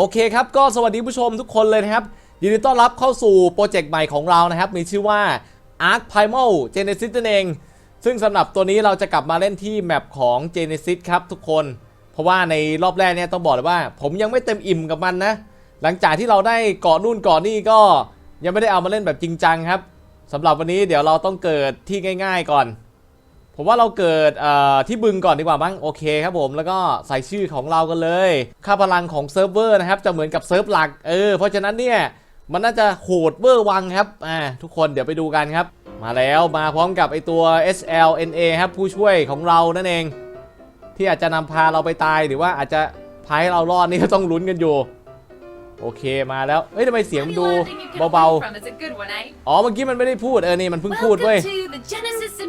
โอเคครับ ก็สวัสดีผู้ชมทุกคนเลยนะครับ ยินดีต้อนรับเข้าสู่โปรเจกต์ใหม่ของเรานะครับ มีชื่อว่า Arc Primal Genesis นั่นเอง ซึ่งสำหรับตัวนี้เราจะกลับมาเล่นที่แมปของ Genesis ครับทุกคน เพราะว่าในรอบแรกเนี่ยต้องบอกเลยว่า ผมยังไม่เต็มอิ่มกับมันนะ หลังจากที่เราได้เกาะนู่นเกาะนี่ก็ยังไม่ได้เอามาเล่นแบบจริงจังครับสำหรับวันนี้เดี๋ยวเราต้องเกิดที่ง่าย ๆ ก่อน ผมว่าเราเกิดที่บึงก่อนดีกว่ามั้งโอเคครับผม แล้วก็ใส่ชื่อของเรากันเลย ค่าพลังของเซิร์ฟเวอร์นะครับจะเหมือนกับเซิร์ฟหลักเออเพราะฉะนั้นเนี่ยมันน่าจะโหดเวอร์วังครับอ่าทุกคนเดี๋ยวไปดูกันครับ มาแล้วมาพร้อมกับไอตัว SLNA ครับผู้ช่วยของเรานั่นเอง ที่อาจจะนำพาเราไปตายหรือว่าอาจจะพาให้เรารอดนี่ก็ต้องลุ้นกันอยู่โอเคมาแล้วเอ้ยทำไมเสียงมันดูเบาๆ อ๋อเมื่อกี้มันไม่ได้พูดเออนี่มันเพิ่งพูดเว้ย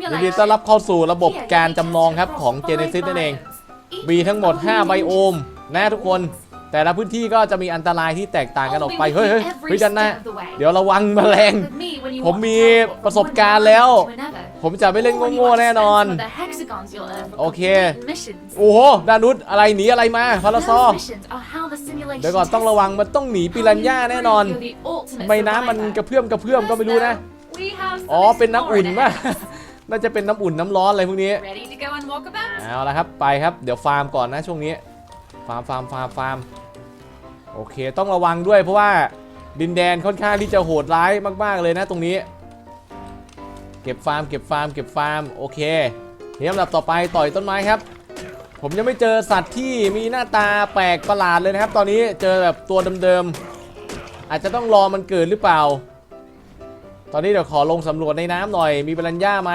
ยินดีต้อนรับเข้าสู่ระบบการจำลองครับของ Genesis นั่นเอง มีทั้งหมด 5 ไบโอมนะทุกคน แต่ละพื้นที่ก็จะมีอันตรายที่แตกต่างกันออกไป เฮ้ยเฮ้ยเฮ้ยจันนะเดี๋ยวระวังแมลง ผมมีประสบการณ์แล้ว ผมจะไม่เล่นโง่ๆแน่นอน โอเค โอ้โหดานุษอะไรหนีอะไรมาพาราซอเดี๋ยวก่อนต้องระวังมันต้องหนีปิรันย่าแน่นอนทำไมน้ำมันกระเพื่อมกระเพื่อมก็ไม่รู้นะ อ๋อ เป็นน้ำอุ่นป่ะ น่าจะเป็นน้ำอุ่นน้ำร้อนอะไรพวกนี้เอาละครับไปครับเดี๋ยวฟาร์มก่อนนะช่วงนี้ ฟาร์มฟาร์มฟาร์มฟาร์มโอเคต้องระวังด้วยเพราะว่าดินแดนค่อนข้างที่จะโหดร้ายมาก ๆ เลยนะตรงนี้ เก็บฟาร์มเก็บฟาร์มเก็บฟาร์มโอเคเดี๋ยวลำดับต่อไปต่อยต้นไม้ครับ ผมยังไม่เจอสัตว์ที่มีหน้าตาแปลกประหลาดเลยนะครับ ตอนนี้เจอแบบตัวเดิมๆอาจจะต้องรอมันเกิดหรือเปล่า ตอนนี้เดี๋ยวขอลงสำรวจในน้ำหน่อย มีปรัญญาไหม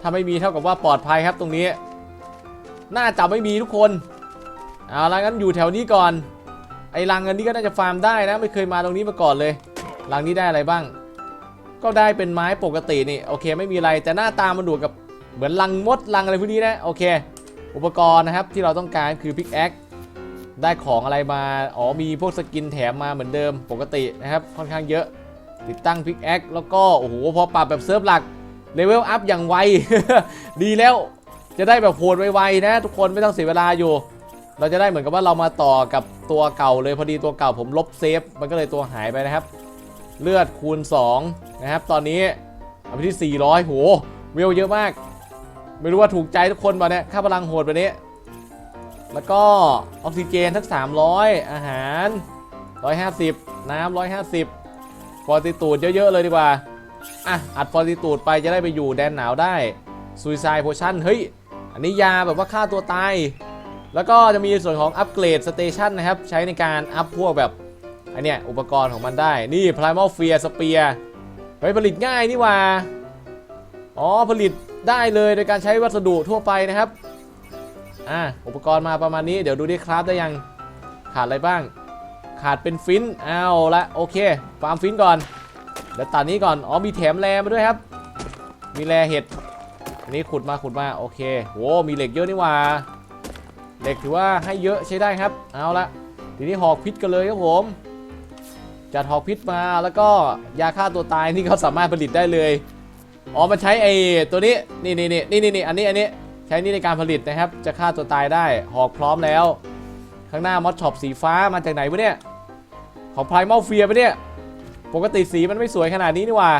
ถ้าไม่มีเท่ากับว่าปลอดภัยครับตรงนี้ น่าจะไม่มีทุกคน เอาละงั้นอยู่แถวนี้ก่อน ไอ้รังอันนี้ก็น่าจะฟาร์มได้นะ ไม่เคยมาตรงนี้มาก่อนเลย รังนี้ได้อะไรบ้าง ก็ได้เป็นไม้ปกตินี่ โอเค ไม่มีอะไร แต่หน้าตามันดูกับเหมือนรังมดรังอะไรพวกนี้นะ โอเค อุปกรณ์นะครับที่เราต้องการคือพิกแอคได้ของอะไรมา อ๋อ มีพวกสกินแถมมาเหมือนเดิมปกตินะครับ ค่อนข้างเยอะ ติดตั้งพิกแอคแล้วก็โอ้โหพอปรับแบบเซิร์ฟหลักเลเวลอัพอย่างไว ดีแล้วจะได้แบบโหดไวๆนะ ทุกคนไม่ต้องเสียเวลาอยู่ เราจะได้เหมือนกับว่าเรามาต่อกับตัวเก่าเลยพอดีตัวเก่าผมลบเซฟ มันก็เลยตัวหายไปนะครับ เลือดคูณ 2 นะครับ ตอนนี้เอาไปที่ 400 โหเวลเยอะมาก ไม่รู้ว่าถูกใจทุกคนป่ะเนี่ยค่าพลังโหดแบบนี้ แล้วก็ออกซิเจนทั้ง300 อาหาร 150 น้ำ150 ฟอร์ติตูดเยอะ ๆ เลยดีกว่า อะ อัดฟอร์ติตูดไปจะได้ไปอยู่แดนหนาวได้ซูซายโพชั่นเฮ้ย อันนี้ยาแบบว่าฆ่าตัวตาย แล้วก็จะมีส่วนของอัปเกรดสเตชันนะครับ ใช้ในการอัพพวกแบบอันเนี้ยอุปกรณ์ของมันได้ นี่ Primal Fear Spear เฮ้ยผลิตง่ายนี่ว่า อ๋อ ผลิตได้เลยโดยการใช้วัสดุทั่วไปนะครับ อะอุปกรณ์มาประมาณนี้ เดี๋ยวดูดิครับได้ยัง ขาดอะไรบ้าง ขาดเป็นฟินเอาละโอเคฟาร์มฟินก่อนเดี๋ยวตัดนี้ก่อนอ๋อมีแถมแรมาด้วยครับ มีแรเห็ดอันนี้ขุดมาขุดมาโอเคโหมีเหล็กเยอะนี่ว่าเหล็กถือว่าให้เยอะใช้ได้ครับ เอาละทีนี้หอกพิษกันเลยครับผมจัดหอกพิษมาแล้วก็ยาฆ่าตัวตายนี่เขาสามารถผลิตได้เลยอ๋อมันใช้ไอ้ตัวนี้นี่นี่นี่นี่นี่อันนี้อันนี้ใช้นี่ในการผลิตนะครับ จะฆ่าตัวตายได้หอกพร้อมแล้ว ข้างหน้ามอสช็อปสีฟ้ามาจากไหนวะเนี่ย ของ Primal Fear ปะเนี่ย ปกติสีมันไม่สวยขนาดนี้นี่ว่า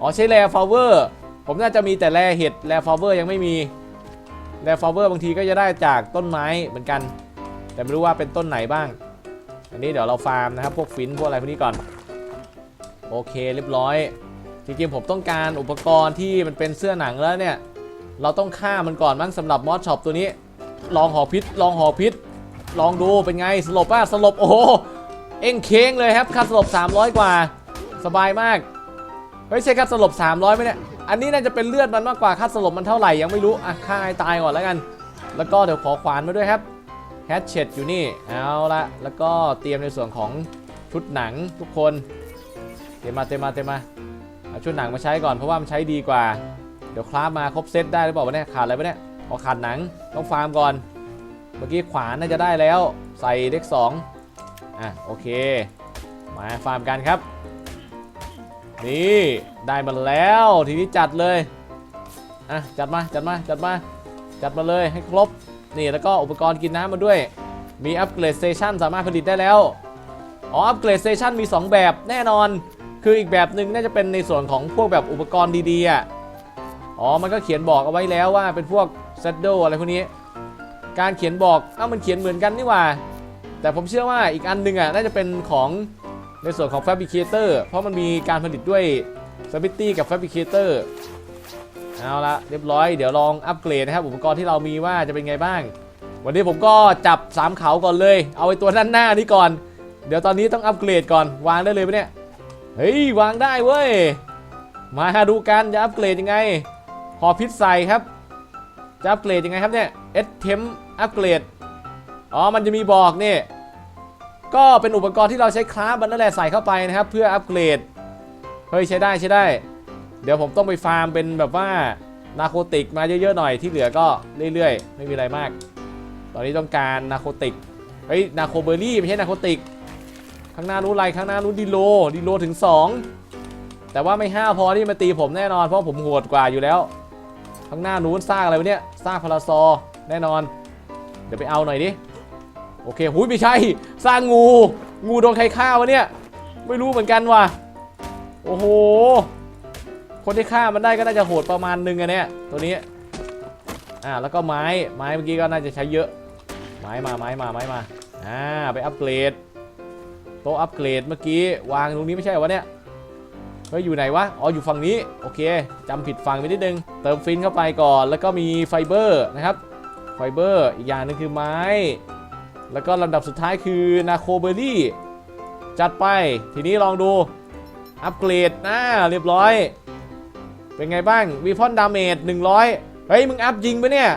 อ๋อใช้แร่ฟลาเวอร์ ผมน่าจะมีแต่แรเห็ดแร่ฟลาเวอร์ยังไม่มี แร่ฟลาเวอร์บางทีก็จะได้จากต้นไม้เหมือนกัน แต่ไม่รู้ว่าเป็นต้นไหนบ้าง อันนี้เดี๋ยวเราฟาร์มนะครับ พวกฟินพวกอะไรพวกนี้ก่อน โอเคเรียบร้อย จริงๆผมต้องการอุปกรณ์ที่มันเป็นเสื้อหนังแล้วเนี่ย เราต้องฆ่ามันก่อนมั้งสำหรับมอสช็อปตัวนี้ ลองหอพิษ ลองหอพิษ ลองดูเป็นไงสลบป่ะสลบโอ้โหเอ็งเค้งเลยครับค่าสลบ 300 กว่า สบายมากเฮ้ยใช่ค่าสลบ 300ไหมเนี่ยอันนี้น่าจะเป็นเลือดมันมากกว่าค่าสลบมันเท่าไหร่ยังไม่รู้อะฆ่าให้ตายก่อนแล้วกัน แล้วก็เดี๋ยวขอขวานมาด้วยครับแฮชเชตอยู่นี่เอาละแล้วก็เตรียมในส่วนของชุดหนังทุกคนเตรียมมาเตรียมมาเตรียมมาเอาชุดหนังมาใช้ก่อนเพราะว่ามันใช้ดีกว่า เดี๋ยวคราฟมาครบเซตได้หรือเปล่าวะเนี่ยขาดอะไรปะเนี่ยอ๋อขาดหนังต้องฟาร์มก่อน เมื่อกี้ขวานน่าจะได้แล้ว ใส่เด็กสองอะโอเค มาฟาร์มกันครับ นี่ได้มาแล้วทีนี้จัดเลยอะจัดมาจัดมาจัดมาจัดมาเลยให้ครบ นี่แล้วก็อุปกรณ์กินน้ำมาด้วย มีอัปเกรดสเตชันสามารถผลิตได้แล้ว อ๋ออัปเกรดสเตชันมี 2 แบบแน่นอน คืออีกแบบหนึ่งน่าจะเป็นในส่วนของพวกแบบอุปกรณ์ดีๆอะอ๋อ มันก็เขียนบอกเอาไว้แล้วว่าเป็นพวกเซตโดอะไรพวกนี้ การเขียนบอกเอ้ามันเขียนเหมือนกันนี่หว่า แต่ผมเชื่อว่าอีกอันหนึงอะน่าจะเป็นของในส่วนของ Fabricator เพราะมันมีการผลิตด้วย s m i t y กับ Fabricator เอาละเรียบร้อยเดี๋ยวลองอัปเกรดนะครับ อุปกรณ์ที่เรามีว่าจะเป็นไงบ้าง วันนี้ผมก็จับ 3 เขาก่อนเลย เอาไอ้ตัวด้านหน้านี้ก่อน เดี๋ยวตอนนี้ต้องอัปเกรดก่อนวางได้เลยปะเนี่ยเฮ้ยวางได้เว้ยมาดูกันจะอัปเกรดยังไงพอพิษใส่ครับจะอัปเกรดยังไงครับเนี่ยเอสเทม อัปเกรด อ๋อ มันจะมีบอกนี่ ก็เป็นอุปกรณ์ที่เราใช้คราฟมันนั่นแหละใส่เข้าไปนะครับ เพื่ออัปเกรด เฮ้ยใช้ได้ใช้ได้ เดี๋ยวผมต้องไปฟาร์มเป็นแบบว่านาโคติกมาเยอะๆหน่อยที่เหลือก็เรื่อยๆ ไม่มีอะไรมาก ตอนนี้ต้องการนาโคติก เฮ้ยนาโคเบอร์รี่ไม่ใช่นาโคติก ข้างหน้านู้นอะไรข้างหน้านู้นดิโลดิโลถึง 2 แต่ว่าไม่ห้าพอที่มาตีผมแน่นอนเพราะผมโหดกว่าอยู่แล้ว ข้างหน้านู้นสร้างอะไรวะเนี่ยสร้างพาราซอแน่นอน เดี๋ยวไปเอาหน่อยดิ โอเคหุยไม่ใช่ สร้างงู งูโดนใครฆ่าวะเนี่ย ไม่รู้เหมือนกันว่ะ โอ้โห คนที่ฆ่ามันได้ก็น่าจะโหดประมาณนึงอะเนี่ย ตัวนี้ อ่า แล้วก็ไม้ ไม้เมื่อกี้ก็น่าจะใช้เยอะ ไม้มา ไม้มา ไม้มา อ่า ไปอัปเกรด โต๊ะอัปเกรดเมื่อกี้วางตรงนี้ไม่ใช่วะเนี่ยเฮ้ยอยู่ไหนวะ อ๋อ อยู่ฝั่งนี้ โอเคจำผิดฝั่งไปนิดนึง เติมฟินเข้าไปก่อน แล้วก็มีไฟเบอร์นะครับ ไฟเบอร์อีกอย่างหนึงคือไม้ แล้วก็ลำดับสุดท้ายคือนาโคเบอรี่จัดไปทีนี้ลองดูอัปเกรดอ่าเรียบร้อย เป็นไงบ้างวีพอนดาเมจ100 เฮ้ย มึงอัพยิงปะเนี่ย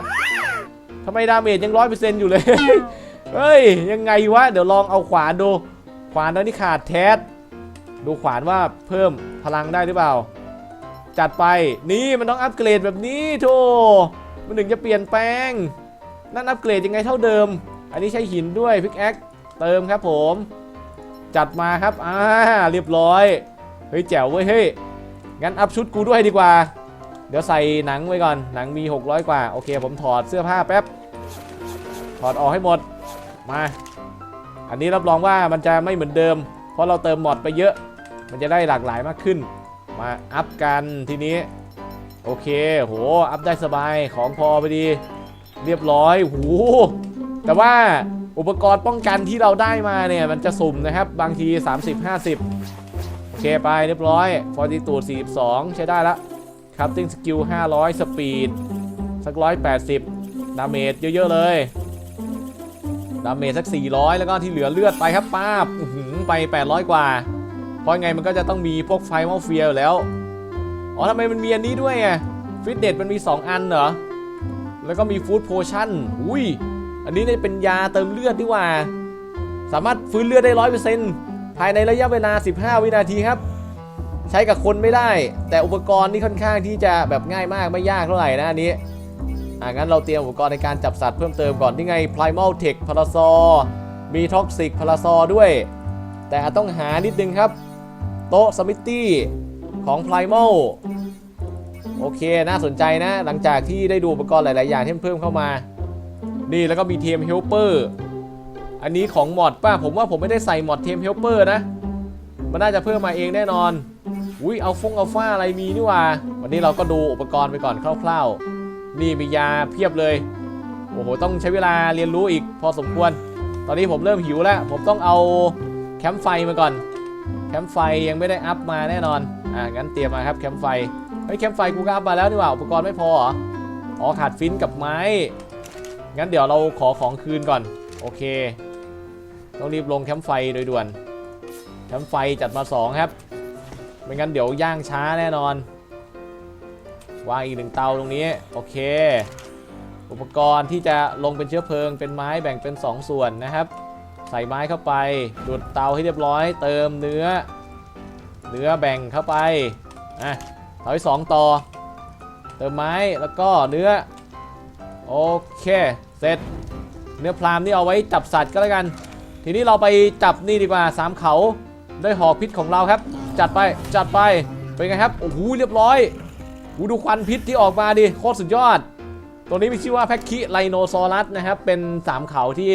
ทำไมดาเมจยังร้อยเปอร์เซ็นต์อยู่เลย เฮ้ย ยังไงวะ เดี๋ยวลองเอาขวานดู ขวานตอนนี้ขาดแทสดูขวานว่าเพิ่มพลังได้หรือเปล่า จัดไปนี่มันต้องอัปเกรดแบบนี้โธ่มันถึงจะเปลี่ยนแปลง นั่นอัปเกรดยังไงเท่าเดิม อันนี้ใช้หินด้วยพิกแอคเติมครับผม จัดมาครับอ่าเรียบร้อย เฮ้ยแจ๋วเว้ยเฮ้ยงั้นอัพชุดกูด้วยดีกว่า เดี๋ยวใส่หนังไว้ก่อน หนังมี 600 กว่า โอเค ผมถอดเสื้อผ้าแป๊บ ถอดออกให้หมด มา อันนี้รับรองว่ามันจะไม่เหมือนเดิม เพราะเราเติมมอดไปเยอะ มันจะได้หลากหลายมากขึ้น มาอัพกันทีนี้ โอเค โห อัพได้สบาย ของพอไปดี เรียบร้อยโหแต่ว่าอุปกรณ์ป้องกันที่เราได้มาเนี่ย มันจะสุ่มนะครับ บางที 30-50 โอเคไปเรียบร้อย Fortitude 42 ใช้ได้ละ Crafting Skill 500 Speed สัก 180 ดาเมจเยอะ ๆ เลย ดาเมจสัก 400 แล้วก็ที่เหลือเลือดไปครับป้าบอื้อหือไป 800 กว่า เพราะไงมันก็จะต้องมีพวกไฟมอลเฟียอยู่แล้ว อ๋อทำไมมันมีอันนี้ด้วยอะฟิตเนสมันมี 2 อันเหรอ แล้วก็มีฟู้ดโพชั่นอุ้ย อันนี้เนี่ยเป็นยาเติมเลือดดีกว่า สามารถฟื้นเลือดได้ร้อยเปอร์เซ็นต์ภายในระยะเวลา 15 วินาทีครับ ใช้กับคนไม่ได้ แต่อุปกรณ์นี่ค่อนข้างที่จะแบบง่ายมากไม่ยากเท่าไหร่นะอันนี้อ่างั้นเราเตรียมอุปกรณ์ในการจับสัตว์เพิ่มเติมก่อนที่ไง Primal Tech p a r a s o r มี Toxic p a r a s o r ด้วย แต่ต้องหานิดนึงครับ โต๊ะสมิตตี้ของ Primal โอเค น่าสนใจนะ หลังจากที่ได้ดูอุปกรณ์หลาย ๆ อย่างที่เพิ่มเข้ามา นี่แล้วก็มีเทมเฮลเปอร์ อันนี้ของมอดป่ะผมว่าผมไม่ได้ใส่มอดเทมเฮลเปอร์นะ มันน่าจะเพิ่มมาเองแน่นอน อุ้ยเอาฟงเอาฟ้าอะไรมีนี่ว่า วันนี้เราก็ดูอุปกรณ์ไปก่อนคร่าว ๆ นี่มียาเพียบเลย โอ้โห ต้องใช้เวลาเรียนรู้อีกพอสมควร ตอนนี้ผมเริ่มหิวแล้ว ผมต้องเอาแคมป์ไฟมาก่อน แคมป์ไฟยังไม่ได้อัพมาแน่นอน อ่า งั้นเตรียมมาครับแคมป์ไฟ เฮ้แคมไฟกูก็อัพมาแล้วนี่หว่าอุปกรณ์ไม่พอเหรออ๋อขาดฟินกับไม้ งั้นเดี๋ยวเราขอของคืนก่อน โอเค ต้องรีบลงแคมป์ไฟโดยด่วน แคมป์ไฟจัดมา 2 ครับ ไม่งั้นเดี๋ยวย่างช้าแน่นอน วางอีกหนึ่งเตาตรงนี้ โอเค อุปกรณ์ที่จะลงเป็นเชื้อเพลิงเป็นไม้แบ่งเป็น 2 ส่วนนะครับ ใส่ไม้เข้าไป ดูดเตาให้เรียบร้อย เติมเนื้อ เนื้อแบ่งเข้าไป อะ เตาที่สองต่อ เติมไม้แล้วก็เนื้อ โอเค เสร็จ เนื้อพรามนี่เอาไว้จับสัตว์ก็แล้วกัน ทีนี้เราไปจับนี่ดีกว่าสามเขาด้วยหอกพิษของเราครับ จัดไปจัดไปเป็นไงครับโอ้โหเรียบร้อยหูดูควันพิษที่ออกมาดิโคตรสุดยอด ตัวนี้มีชื่อว่าแพ็กคิไลโนซอรัสนะครับ เป็นสามเขาที่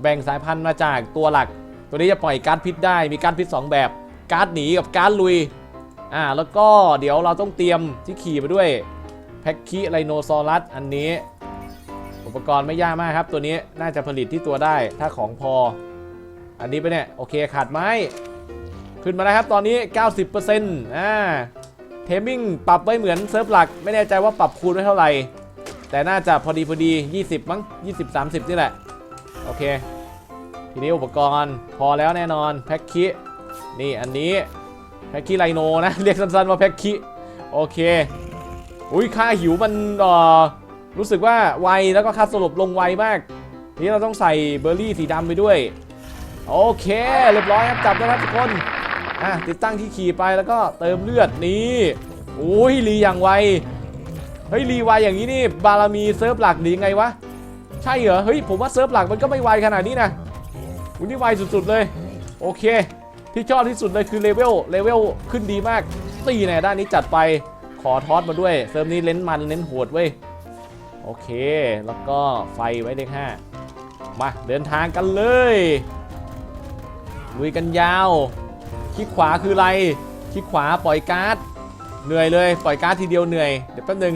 แบ่งสายพันธุ์มาจากตัวหลัก ตัวนี้จะปล่อยการพิษได้มีการพิษ2แบบการหนีกับการลุย อ่าแล้วก็เดี๋ยวเราต้องเตรียมที่ขี่มาด้วยแพ็กคีไรโนซอรัสอันนี้ อุปกรณ์ไม่ยากมากครับ ตัวนี้น่าจะผลิตที่ตัวได้ถ้าของพอ อันนี้ไปเนี่ยโอเคขาดไม้ ขึ้นมาแล้วครับตอนนี้ 90%อ่าเทมมิ่งปรับไว้เหมือนเซิร์ฟหลัก ไม่แน่ใจว่าปรับคูณไว้เท่าไหร่ แต่น่าจะพอดีพอดี 20 มั้ง 20 30 นี่แหละ โอเค ทีนี้อุปกรณ์พอแล้วแน่นอนแพ็กคินี่อันนี้ แพ็กคิไลโนนะ เรียกสั้นๆว่าแพ็กคิโอเคอุ้ยค่าหิวมันเอ่อรู้สึกว่าไวแล้วก็ค่าสลบลงไวมาก นี่เราต้องใส่เบอร์รี่สีดำไปด้วย โอเค เรียบร้อยครับจับได้แล้วทุกคนอะติดตั้งที่ขี่ไปแล้วก็เติมเลือดนี่อุ้ยรีอย่างไวเฮ้ยรีไวอย่างนี้นี่บารมีเซิร์ฟหลักหรือไงวะใช่เหรอเฮ้ยผมว่าเซิร์ฟหลักมันก็ไม่ไวขนาดนี้นะอุ้ยนี่ไวสุดๆเลย โอเค ที่ชอบที่สุดเลยคือเลเวลเลเวลขึ้นดีมากตีแน่ด้านนี้จัดไปขอทอสมาด้วยเซิร์ฟนี้เน้นมันเน้นโหดเว้ยโอเค แล้วก็ไฟไว้เลขห้ามาเดินทางกันเลยลุยกันยาวคลิกขวาคืออะไรคลิกขวาปล่อยการ์ดเหนื่อยเลยปล่อยการ์ดทีเดียวเหนื่อยเดี๋ยวแป๊บนึง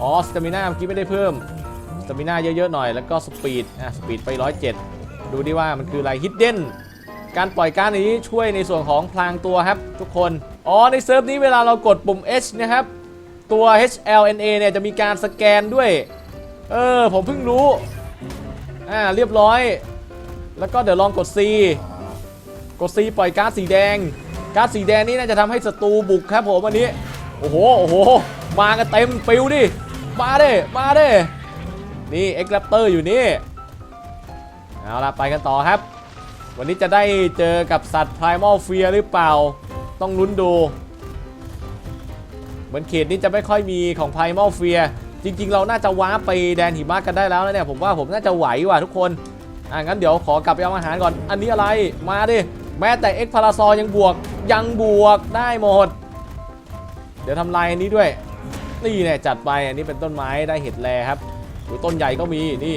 อ๋อสเตมิน่าเมื่อกี้ไม่ได้เพิ่มสเตมิน่าเยอะๆหน่อยแล้วก็สปีดอะสปีดไป 107 ดูดิว่ามันคืออะไรฮิดเด้น การปล่อยการนี้ช่วยในส่วนของพลางตัวครับทุกคน อ๋อในเซิร์ฟนี้เวลาเรากดปุ่ม H นะครับ ตัว HLNA เนี่ยจะมีการสแกนด้วย เออ ผมเพิ่งรู้ อ่า เรียบร้อย แล้วก็เดี๋ยวลองกด C กด C ปล่อยการ์ดสีแดง การ์ดสีแดงนี่น่าจะทำให้ศัตรูบุกครับผมอันนี้ โอ้โห โอ้โห มากันเต็มฟิลดิ มาเด้มาเด้นี่เอ็กซ์แรปเตอร์อยู่นี่ เอาล่ะ ไปกันต่อครับ วันนี้จะได้เจอกับสัตว์ Primal Fear หรือเปล่า ต้องลุ้นดู เหมือนเขตนี้จะไม่ค่อยมีของ Primal Fear จริง ๆ เราน่าจะว้าไปแดนหิมะกันได้แล้วนะเนี่ยผมว่าผมน่าจะไหวว่ะทุกคนอะงั้นเดี๋ยวขอกลับไปเอาอาหารก่อน อันนี้อะไรมาดิ แม้แต่เอ็กพาราซอยังบวกยังบวกได้หมด เดี๋ยวทำลายอันนี้ด้วย นี่เนี่ยจัดไปอันนี้เป็นต้นไม้ได้เห็ดแลครับโอ้ยต้นใหญ่ก็มีนี่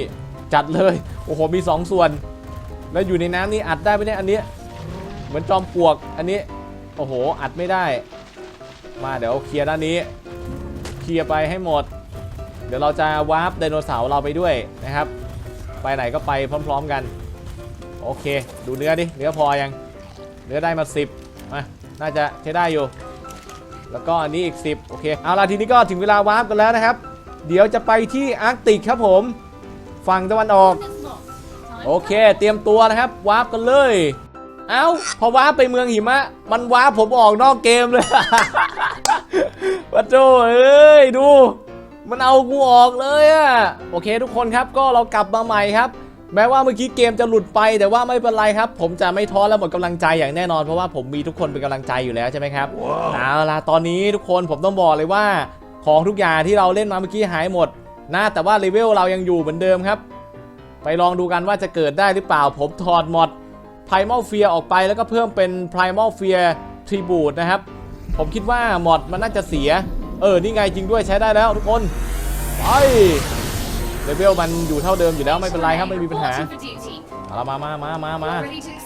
จัดเลย โอ้โหมี 2ส่วน แล้วอยู่ในน้ำนี่อัดได้ไหมเนี่ยอันนี้ เหมือนจอมปลวกอันนี้ โอ้โห อัดไม่ได้ มาเดี๋ยวเคลียร์ด้านนี้ เคลียร์ไปให้หมด เดี๋ยวเราจะวาร์ปไดโนเสาร์เราไปด้วยนะครับ ไปไหนก็ไปพร้อม ๆกัน โอเค ดูเนื้อดิ เนื้อพอยัง เนื้อได้มา 10มาน่าจะใช้ได้อยู่ แล้วก็อันนี้อีก 10 โอเค เอาล่ะทีนี้ก็ถึงเวลาวาร์ปกันแล้วนะครับ เดี๋ยวจะไปที่อาร์กติกครับผม ฝั่งตะวันออก โอเค เตรียมตัวนะครับวาร์ปกันเลย เอ้า พอวาร์ปไปเมืองหิมะ มันวาร์ปผมออกนอกเกมเลยวัดโจเอ้ยดู มันเอากูออกเลยอะโอเคทุกคนครับก็เรากลับมาใหม่ครับ แม้ว่าเมื่อกี้เกมจะหลุดไปแต่ว่าไม่เป็นไรครับ ผมจะไม่ท้อและหมดกำลังใจอย่างแน่นอนเพราะว่าผมมีทุกคนเป็นกำลังใจอยู่แล้วใช่ไหมครับเอาล่ะตอนนี้ทุกคนผมต้องบอกเลยว่า ของทุกอย่างที่เราเล่นมาเมื่อกี้หายหมดนะแต่ว่าเลเวลเรายังอยู่เหมือนเดิมครับ ไปลองดูกันว่าจะเกิดได้หรือเปล่า ผมถอดมอด Primal Fear ออกไปแล้วก็เพิ่มเป็น Primal Fear Tribute นะครับ ผมคิดว่ามอดมันน่าจะเสีย เออ นี่ไงจริงด้วยใช้ได้แล้วทุกคน ไปเลเวลมันอยู่เท่าเดิมอยู่แล้วไม่เป็นไรครับไม่มีปัญหาเอาละมามามามามา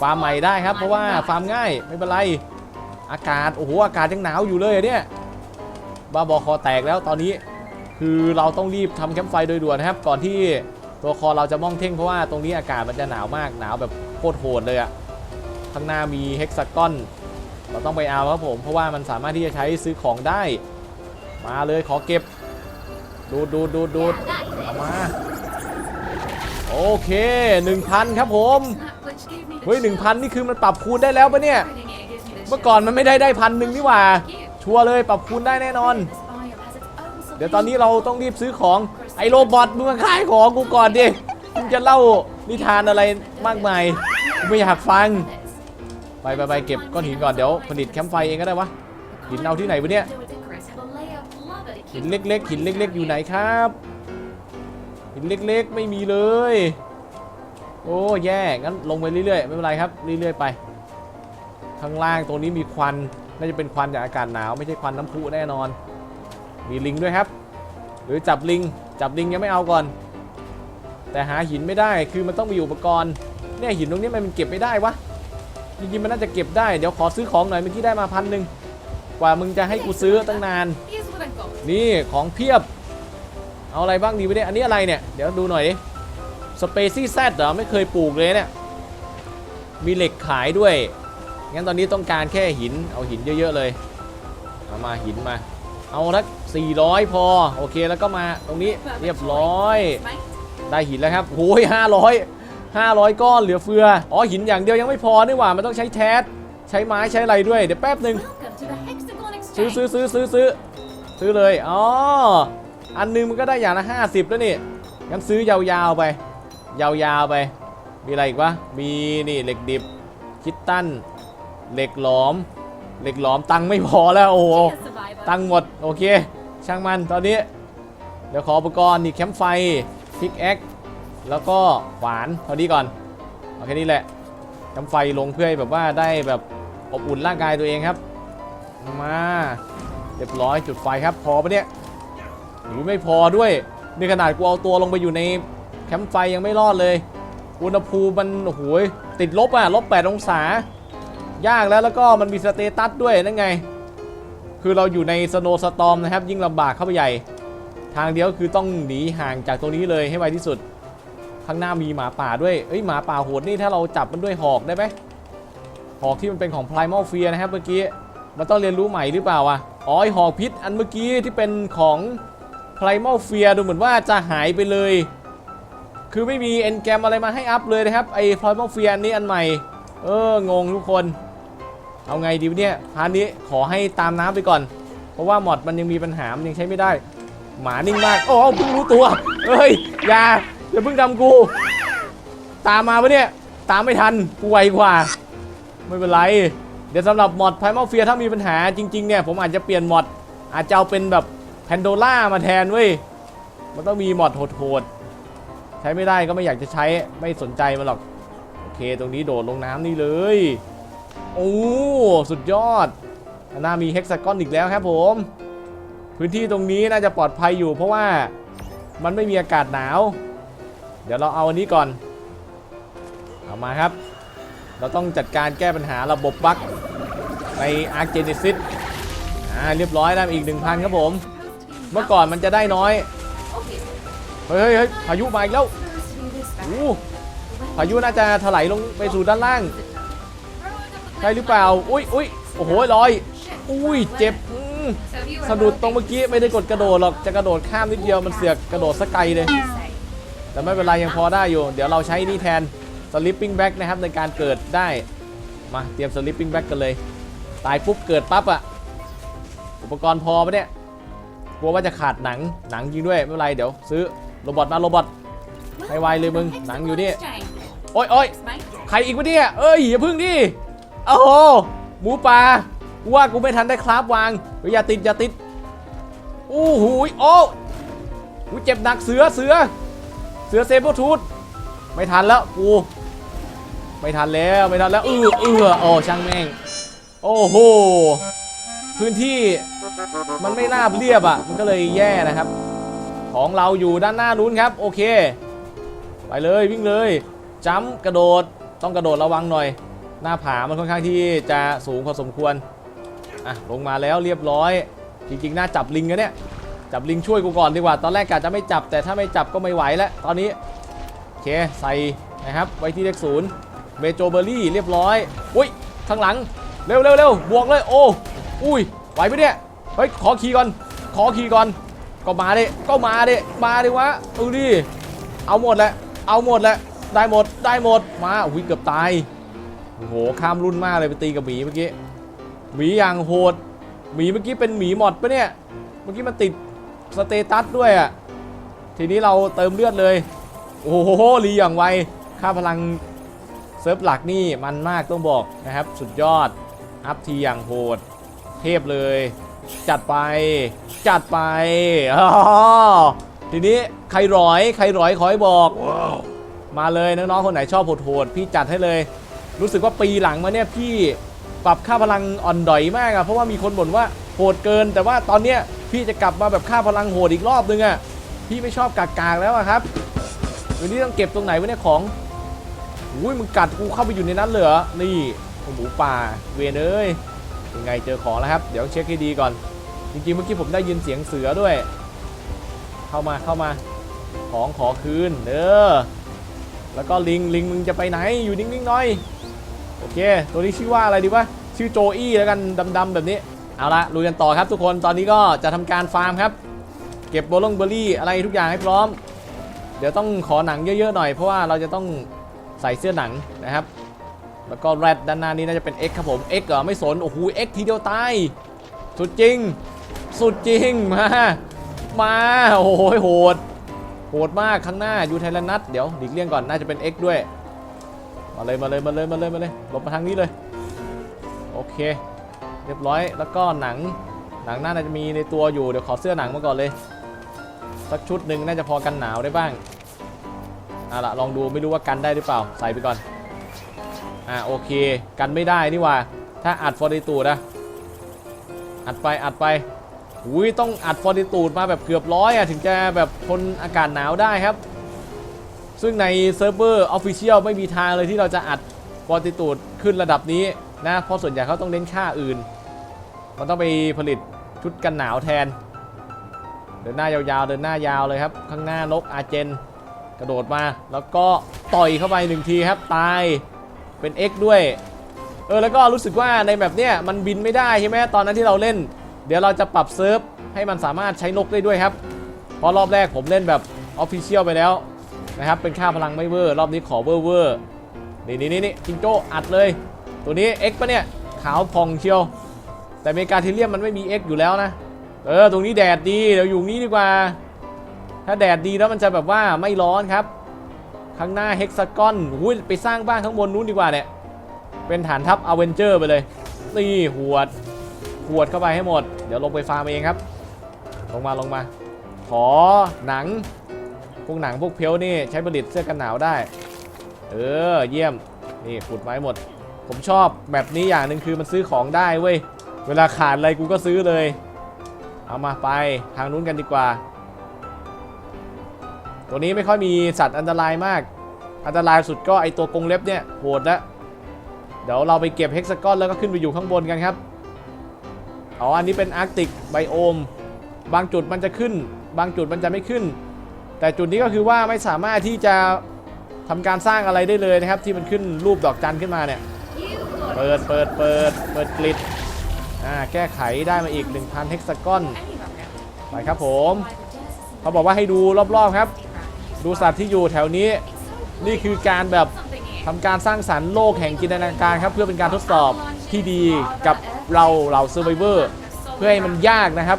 ฟาร์มใหม่ได้ครับ เพราะว่าฟาร์มง่ายไม่เป็นไร อากาศ โอ้โห อากาศยังหนาวอยู่เลยเนี่ยบ้าบอคอแตกแล้วตอนนี้ คือเราต้องรีบทำแคมป์ไฟโดยด่วนนะครับ ก่อนที่ ตัวคอเราจะม่องเท่งเพราะว่าตรงนี้อากาศมันจะหนาวมากหนาวแบบโคตรโหดเลยอะข้างหน้ามีเฮกซากอนเราต้องไปเอาครับผม เพราะว่ามันสามารถที่จะใช้ซื้อของได้ มาเลยขอเก็บ ดูดดูดดูดดูดเอามา โอเค 1,000 ครับผม เฮ้ย1,000นี่คือมันปรับคูณได้แล้วปะเนี่ย เมื่อก่อนมันไม่ได้ได้พันหนึ่งนี่หว่า ชัวร์เลยปรับคูณได้แน่นอน เดี๋ยวตอนนี้เราต้องรีบซื้อของ ไอโรบอทมึงมาขายของกูก่อนดิ มึงจะเล่านิทานอะไรมากมายกูไม่อยากฟัง ไปไปไปเก็บก้อนหินก่อนเดี๋ยวผลิตแคมป์ไฟเองก็ได้วะ หินเอาที่ไหนวะเนี่ย หินเล็กๆหินเล็ก ๆ อยู่ไหนครับ หินเล็กๆไม่มีเลย โอ้แย่งั้นลงไปเรื่อยๆไม่เป็นไรครับเรื่อยๆไป ข้างล่างตรงนี้มีควันน่าจะเป็นควันจากอากาศหนาวไม่ใช่ควันน้ำพุแน่นอน มีลิงด้วยครับ หรือจับลิง จับลิงยังไม่เอาก่อน แต่หาหินไม่ได้คือมันต้องมีอุปกรณ์เนี่ยหินตรงนี้มันเก็บไม่ได้วะจริงๆมันน่าจะเก็บได้เดี๋ยวขอซื้อของหน่อยเมื่อกี้ได้มาพันหนึ่งกว่ามึงจะให้กูซื้อตั้งนาน นี่ของเพียบ เอาอะไรบ้างดีวะเนี่ยอันนี้อะไรเนี่ยเดี๋ยวดูหน่อยดิสเปซี่แซดเหรอไม่เคยปลูกเลยเนี่ยมีเหล็กขายด้วยงั้นตอนนี้ต้องการแค่หินเอาหินเยอะ ๆ เลยเอามาหินมา เอาสัก400 พอ โอเคแล้วก็มาตรงนี้เรียบร้อย Mate, ได้หินแล้วครับโอ้ยห้าร้อยห้าร้อยก้อนเหลือเฟือ อ๋อหินอย่างเดียวยังไม่พอนี่หว่า มันต้องใช้แทสใช้ไม้ใช้อะไรด้วย เดี๋ยวแป๊บหนึ่ง welcome to the Hexagon ซื้อ Exchange. ซื้อซื้อซื้อซื้อซื้อเลย อ๋อ อันหนึงมันก็ได้อย่างละ 50 แล้วนี่งั้นซื้อยาวๆไป ยาวๆไป มีอะไรอีกวะ มีนี่เหล็กดิบคิตตันเหล็กหลอม เหล็กหลอมตังค์ไม่พอแล้วโอ้ ตั้งหมด โอเค ช่างมันตอนนี้ เดี๋ยวขออุปกรณ์นี่แคมไฟพิกแอคแล้วก็ขวานเท่านี้ก่อนเอาแค่นี้แหละแคมไฟลงเพื่อให้แบบว่าได้แบบอบอุ่นร่างกายตัวเองครับ มาเรียบร้อยจุดไฟครับพอปะเนี่ยหรือไม่พอด้วยในขนาดกูเอาตัวลงไปอยู่ในแคมป์ไฟยังไม่รอดเลย อุณหภูมิมันโอ้โหยติดลบอะลบ8องศา ยากแล้วแล้วก็มันมีสเตตัสด้วยนั่นไง คือเราอยู่ในสโนว์สตอมนะครับ ยิ่งลำบากเข้าไปใหญ่ ทางเดียวคือต้องหนีห่างจากตรงนี้เลยให้ไวที่สุด ข้างหน้ามีหมาป่าด้วยเอ้ยหมาป่าโหดนี่ถ้าเราจับมันด้วยหอกได้ไหมหอกที่มันเป็นของ Primal Fear นะครับเมื่อกี้มันต้องเรียนรู้ใหม่หรือเปล่าวะอ๋อไอหอกพิษอันเมื่อกี้ที่เป็นของ Primal Fear ดูเหมือนว่าจะหายไปเลย คือไม่มีเอนแกรมอะไรมาให้อัพเลยนะครับไอ Primal Fear อันนี้อันใหม่ เอองงทุกคน เอาไงดีวะเนี่ยพาร์ทนี้ขอให้ตามน้ำไปก่อน เพราะว่ามอดมันยังมีปัญหา มันยังใช้ไม่ได้ หมานิ่งมาก โอ้เพิ่งรู้ตัว เฮ้ย อย่า อย่าเพิ่งทำกู ตามมาปะเนี่ย ตามไม่ทัน กูไวกว่า ไม่เป็นไร เดี๋ยวสำหรับมอดไพมาเฟียถ้ามีปัญหาจริง ๆ เนี่ย ผมอาจจะเปลี่ยนมอด อาจจะเอาเป็นแบบแพนโดล่ามาแทนเว้ย มันต้องมีมอดโหดๆ ใช้ไม่ได้ก็ไม่อยากจะใช้ ไม่สนใจมันหรอก โอเค ตรงนี้โดดลงน้ำนี่เลย โอ้สุดยอดอันน่ามีเฮกซากอนอีกแล้วครับผม พื้นที่ตรงนี้น่าจะปลอดภัยอยู่ เพราะว่ามันไม่มีอากาศหนาว เดี๋ยวเราเอาอันนี้ก่อน เอามาครับ เราต้องจัดการแก้ปัญหาระบบบั๊กใน Arc Genesis อ่าเรียบร้อยแล้วอีก 1,000 ครับผม เมื่อก่อนมันจะได้น้อย เฮ้ยเฮ้ยพายุมาอีกแล้วโอ้พายุน่าจะถลายลงไปสู่ด้านล่าง ใช่หรือเปล่า อุ้ยอุ้ยโอ้โหลอย อุ้ยเจ็บอืมสะดุดตรงเมื่อกี้ไม่ได้กดกระโดดหรอก จะกระโดดข้ามนิดเดียวมันเสือกกระโดดสกไกลเลย แต่ไม่เป็นไรยังพอได้อยู่ เดี๋ยวเราใช้นี่แทน sleeping bag นะครับในการเกิดได้ มาเตรียม sleeping bag กันเลย ตายปุ๊บเกิดปั๊บอะอุปกรณ์พอปะเนี่ย กลัวว่าจะขาดหนัง หนังจริงด้วยไม่เป็นไรเดี๋ยวซื้อโรบอทมาโรบอท Hay quay lên mừng, Hexagon nắng vô đi. Exchange. โอ้ยโอ้ยใครอีกวะเนี่ย เอ้ยอย่าพึ่งดิ โอ้โหหมูป่ากูว่ากูไม่ทันได้คราฟวางเฮ้ยอย่าติดอย่าติดอู้หูยโอ้กูเจ็บหนักเสือเสือ เสือเซเบอร์ทูธไม่ทันแล้วกูไม่ทันแล้วไม่ทันแล้วเออเออโอ้ช่างแม่ง โอ้โหพื้นที่มันไม่ราบเรียบอะ มันก็เลยแย่นะครับ ของเราอยู่ด้านหน้านู้นครับ โอเค ไปเลยวิ่งเลยจัมป์กระโดดต้องกระโดดระวังหน่อย หน้าผามันค่อนข้างที่จะสูงพอสมควรอะลงมาแล้วเรียบร้อย จริงๆ น่าจับลิงกันเนี่ย จับลิงช่วยกูก่อนดีกว่า ตอนแรกกะจะไม่จับแต่ถ้าไม่จับก็ไม่ไหวแล้ว ตอนนี้โอเคใส่นะครับไว้ที่เลขศูนย์เมโจเบอรี่เรียบร้อยอุ้ยข้างหลังเร็วเร็วเร็วบวกเลยโอ้อุ้ยไหวไหมเนี่ยเฮ้ยขอขี่ก่อน ขอขี่ก่อน ก็มาดิก็มาดิมาดิวะเอดิเอาหมดแหละเอาหมดแหละได้หมดได้หมดมาอุ้ยเกือบตาย โอ้โหข้ามรุ่นมากเลยไปตีกับหมีเมื่อกี้หมีอย่างโหดหมีเมื่อกี้เป็นหมีหมดปะเนี่ย เมื่อกี้มันติดสเตตัสด้วยอะ่ะทีนี้เราเติมเลือดเลย โอ้โหรีอย่างไวค่าพลังเซิร์ฟหลักนี่มันมากต้องบอกนะครับ สุดยอด อัพทีอย่างโหด เทพเลย จัดไป จัดไปอ๋อทีนี้ใครร้อย ใครร้อยขอให้บอกมาเลยน้องๆคนไหนชอบโหดๆพี่จัดให้เลย รู้สึกว่าปีหลังมาเนี่ยพี่ปรับค่าพลังอ่อนดอยมากอะเพราะว่ามีคนบ่นว่าโหดเกิน แต่ว่าตอนเนี้ยพี่จะกลับมาแบบค่าพลังโหดอีกรอบนึงอะพี่ไม่ชอบกากๆแล้วอะครับวันนี้ต้องเก็บตรงไหนวะเนี่ยของอุ้ยมึงกัดกูเข้าไปอยู่ในนั้นเลยเหรอนี่หมูป่าเวนเอ้ยยังไงเจอของแล้วครับ เดี๋ยวเช็คให้ดีก่อน จริงๆเมื่อกี้ผมได้ยินเสียงเสือด้วย เข้ามาเข้ามา ของขอคืนเด้อ แล้วก็ลิงลิงมึงจะไปไหนอยู่นิ่งๆหน่อย โอเค ตัวนี้ชื่อว่าอะไรดีวะชื่อโจอี้แล้วกันดำๆแบบนี้ เอาละลุยกันต่อครับทุกคนตอนนี้ก็จะทำการฟาร์มครับ เก็บโบลงเบอร์รี่อะไรทุกอย่างให้พร้อม เดี๋ยวต้องขอหนังเยอะๆหน่อยเพราะว่าเราจะต้องใส่เสื้อหนังนะครับ แล้วก็แรดด้านหน้านี้น่าจะเป็น X ครับผม X เหรอไม่สนโอ้โห X ทีเดียวตายสุดจริง สุดจริงมามาโอ้โหโหด โหดมากข้างหน้ายูไทแลนนัทเดี๋ยวดีกเลี่ยงก่อนน่าจะเป็น X ด้วย มาเลยมาเลยมาเลยมาเลยมาเลยหลบมาทางนี้เลย โอเค เรียบร้อยแล้วก็หนังหนังน่าจะมีในตัวอยู่เดี๋ยวขอเสื้อหนังมาก่อนเลย สักชุดหนึ่งน่าจะพอกันหนาวได้บ้างเอาละลองดูไม่รู้ว่ากันได้หรือเปล่าใส่ไปก่อนอ่าโอเค กันไม่ได้นี่ว่า ถ้าอัดฟอร์ติตูดนะอัดไปอัดไป อุ้ยต้องอัดฟอร์ติตูดมาแบบเกือบร้อยอะถึงจะแบบทนอากาศหนาวได้ครับ ซึ่งในเซิร์ฟเวอร์ออฟฟิเชียลไม่มีทางเลยที่เราจะอัดฟอร์ติตูดขึ้นระดับนี้นะเพราะส่วนใหญ่เขาต้องเน้นค่าอื่น มันต้องไปผลิตชุดกันหนาวแทน เดินหน้ายาวๆเดินหน้ายาวเลยครับ ข้างหน้านกอาเจน กระโดดมา แล้วก็ต่อยเข้าไปหนึ่งทีครับตายเป็น X ด้วยเออแล้วก็รู้สึกว่าในแบบเนี้ยมันบินไม่ได้ใช่ไหมตอนนั้นที่เราเล่น เดี๋ยวเราจะปรับเซิร์ฟให้มันสามารถใช้นกได้ด้วยครับเพราะรอบแรกผมเล่นแบบออฟฟิเชียลไปแล้วนะครับ เป็นค่าพลังไม่เวอร์ รอบนี้ขอเวอร์เวอร์นี่นี่นี่จิงโจ้อัดเลย ตัวนี้ X ปะเนี่ยขาวพองเชียว แต่เมกาเทเลียมมันไม่มี X อยู่แล้วนะ เออ ตรงนี้แดดดี เดี๋ยวอยู่นี้ดีกว่า ถ้าแดดดีแล้วมันจะแบบว่าไม่ร้อนครับ ข้างหน้าเฮกซากอนอุ้ยไปสร้างบ้านข้างบนนู้นดีกว่าเนี่ย เป็นฐานทัพอเวนเจอร์ไปเลย นี่หวด หวดเข้าไปให้หมด เดี๋ยวลงไปฟาร์มเองครับ ลงมาลงมา ขอหนัง พวกหนังพวกเพลนี่ใช้ผลิตเสื้อกันหนาวได้ เออเยี่ยม นี่ขุดไม้หมด ผมชอบแบบนี้อย่างหนึ่งคือมันซื้อของได้เว้ย เวลาขาดอะไรกูก็ซื้อเลย เอามาไปทางนู้นกันดีกว่า ตัวนี้ไม่ค่อยมีสัตว์อันตรายมาก อันตรายสุดก็ไอตัวกรงเล็บเนี่ยโหดแล้วเดี๋ยวเราไปเก็บเฮกซากอนแล้วก็ขึ้นไปอยู่ข้างบนกันครับ อ๋อ อันนี้เป็นอาร์กติกไบโอม บางจุดมันจะขึ้น บางจุดมันจะไม่ขึ้น แต่จุดนี้ก็คือว่าไม่สามารถที่จะทำการสร้างอะไรได้เลยนะครับ ที่มันขึ้นรูปดอกจันขึ้นมาเนี่ย เปิด เปิด เปิด เปิดกริดอ่า แก้ไขได้มาอีก 1,000เฮกซากอน ไปครับผม เขาบอกว่าให้ดูรอบๆครับ ดูสัตว์ที่อยู่แถวนี้ นี่คือการแบบ ทำการสร้างสรรค์โลกแห่งจินตนาการครับเพื่อเป็นการทดสอบที่ดีกับเราเหล่าเซอร์ไ v เวอร์เพื่อให้มันยากนะครับ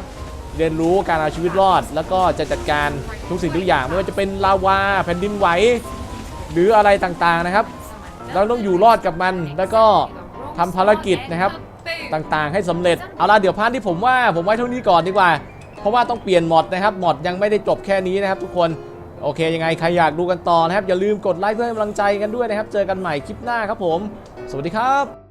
เรียนรู้การเอาชีวิตรอด แล้วก็จะจัดการทุกสิ่งทุกอย่าง ไม่ว่าจะเป็นลาวาแผ่นดินไหวหรืออะไรต่างๆนะครับ เราต้องอยู่รอดกับมันแล้วก็ทำภารกิจนะครับต่างๆ ให้สำเร็จเอาละเดี๋ยวพาร์ทที่ผมว่าผมไว้เท่านี้ก่อนดีกว่า เพราะว่าต้องเปลี่ยนมดนะครับมดยังไม่ได้จบแค่นี้นะครับ ทุกคน โอเค ยังไง ใครอยากดูกันต่อนะครับ อย่าลืมกดไลค์เพื่อให้กำลังใจกันด้วยนะครับ เจอกันใหม่คลิปหน้าครับผม สวัสดีครับ